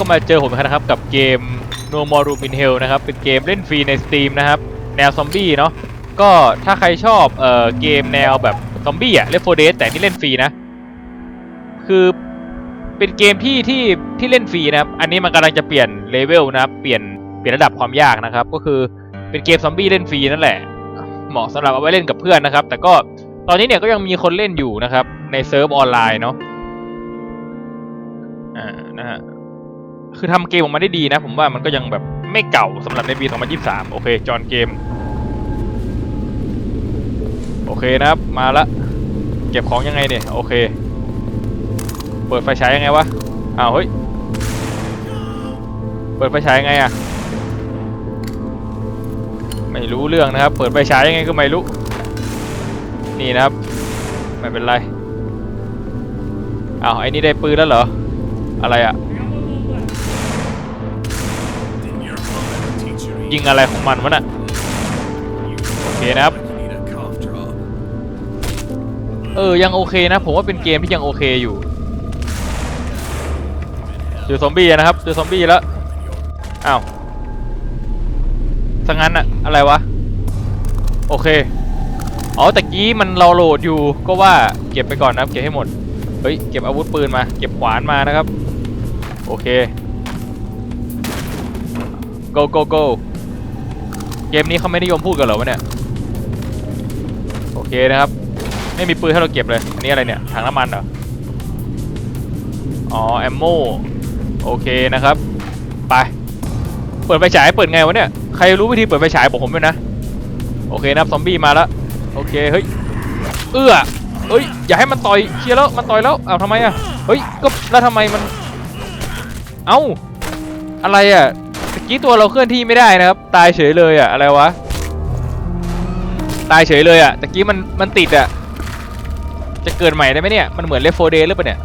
ก็มาเจอผมนะครับกับเกม No More Room in Hell นะครับ เป็นเกมเล่นฟรีใน Steam นะครับ แนวซอมบี้เนาะก็ถ้าใครชอบเอ่อเกมแนวแบบซอมบี้อะเล่นโฟเดสแต่นี่เล่นฟรีนะ คือเป็นเกมที่ที่ที่เล่นฟรีนะครับ อันนี้มันกำลังจะเปลี่ยนเลเวลนะครับ เปลี่ยนเปลี่ยนระดับความยากนะครับ ก็คือเป็นเกมซอมบี้เล่นฟรีนั่นแหละ เหมาะสำหรับเอาไว้เล่นกับเพื่อนนะครับ แต่ก็ตอนนี้เนี่ยก็ยังมีคนเล่นอยู่นะครับในเซิร์ฟออนไลน์เนาะ คือทำเกมออกมาได้ดีนะ ผมว่ามันก็ยังแบบไม่เก่าสำหรับในปี 2023 โอเค จอนเกม โอเคนะครับ มาละ เก็บของยังไงเนี่ย โอเค เปิดไฟฉายยังไงวะ อ้าวเฮ้ย เปิดไฟฉายยังไงอะไม่รู้เรื่องนะครับ เปิดไฟฉายยังไงก็ไม่รู้ นี่นะครับ ไม่เป็นไร อ้าวไอ้นี่ได้ปืนแล้วเหรอ อะไรอะ Didn't ยิงอะไรของมันวะน่ะโอเคนะครับ เออ ยังโอเคนะ ผมว่าเป็นเกมที่ยังโอเคอยู่ เจอซอมบี้นะครับ เจอซอมบี้แล้ว อ้าวสังงั้นอะอะไรวะ โอเค อ๋อตะกี้มันเราโหลดอยู่ ก็ว่าเก็บไปก่อนนะครับ เก็บให้หมด เฮ้ย เก็บอาวุธปืนมา เก็บขวานมานะครับ โอเค go go go เกมนี้เขาไม่นิยมพูดกันเหรอวะเนี่ย โอเคนะครับ ไม่มีปืนให้เราเก็บเลย อันนี้อะไรเนี่ย ถังน้ำมันเหรอ อ๋อ แอมโม โอเคนะครับ ไป เปิดไฟฉายเปิดไงวะเนี่ย ใครรู้วิธีเปิดไฟฉายบอกผมด้วยนะ โอเคนะครับซอมบี้มาแล้ว โอเค เฮ้ย เอื้อเฮ้ย อย่าให้มันต่อยเคลียร์แล้ว มันต่อยแล้ว เอาทำไมอะเฮ้ย ก็แล้วทำไมมัน เอ้า อะไรอะ ตะกี้ตัวเราเคลื่อนที่ไม่ได้นะครับ ตายเฉยเลยอะอะไรวะ ตายเฉยเลยอะตะกี้มันมันติดอะจะเกิดใหม่ได้ไหมเนี่ย มันเหมือนเลฟโฟเดสหรือเปล่าเนี่ย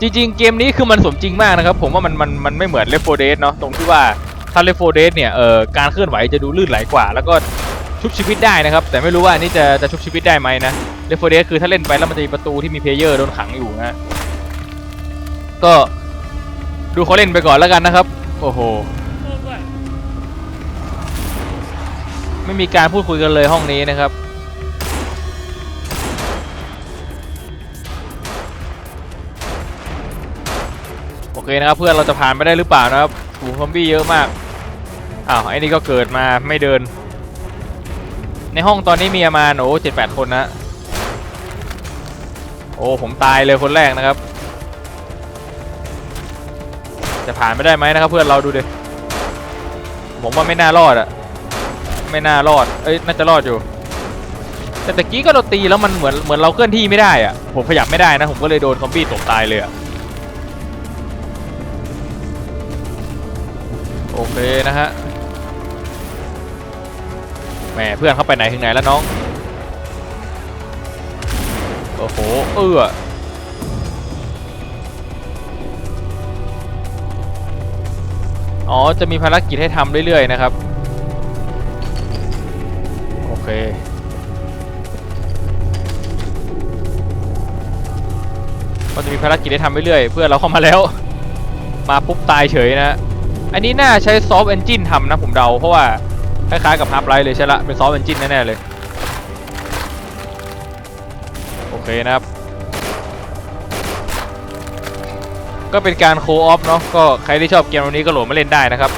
จริง ๆ เกมนี้คือมันสมจริงมากนะครับ ผมว่ามันมันมันไม่เหมือนเลฟโฟเดสเนาะ ตรงที่ว่าถ้าเลฟโฟเดสเนี่ย เอ่อ การเคลื่อนไหวจะดูลื่นไหลกว่า แล้วก็ชุบชีวิตได้นะครับ แต่ไม่รู้ว่าอันนี้จะจะชุบชีวิตได้ไหมนะเลฟโฟเดสคือถ้าเล่นไปแล้วมันจะมีประตูที่มีเพลเยอร์โดนขังอยู่นะก็ดูเขาเล่นไปก่อนแล้วกันนะครับ โอ้โห ไม่มีการพูดคุยกันเลยห้องนี้นะครับ โอเคนะครับเพื่อนเราจะผ่านไปได้หรือเปล่านะครับฝูงซอมบี้เยอะมากอ้าวไอ้นี่ก็เกิดมาไม่เดิน ในห้องตอนนี้มีประมาณโอ้เจ็ดแปดคนนะโอ้ผมตายเลยคนแรกนะครับ จะผ่านไปได้ไหมนะครับเพื่อนเราดูดิผมว่าไม่น่ารอดอะ ไม่น่ารอด เอ้ย น่าจะรอดอยู่ แต่ตะกี้ก็เราตีแล้วมันเหมือนเหมือนเราเคลื่อนที่ไม่ได้อะผมขยับไม่ได้นะ ผมก็เลยโดนซอมบี้ตบตายเลยอะโอเคนะฮะ แหมเพื่อนเข้าไปไหนถึงไหนแล้วน้อง โอ้โห เอื้ออ๋อ จะมีภารกิจให้ทำเรื่อยๆนะครับ เคมันจะมีภารกิจให้ทำเรื่อยๆเพื่อเราเข้ามาแล้ว มาปุ๊บตายเฉยนะฮะอันนี้น่าใช้ซอฟต์เอนจินทำนะผมเดา เพราะว่าคล้ายๆกับฮาร์ปไลท์เลยใช่ละเป็นซอฟต์เอนจินแน่ๆเลย โอเคนะครับ ก็เป็นการโคออฟเนาะก็ใครที่ชอบเกมนี้ก็โหลดมาเล่นได้นะครับ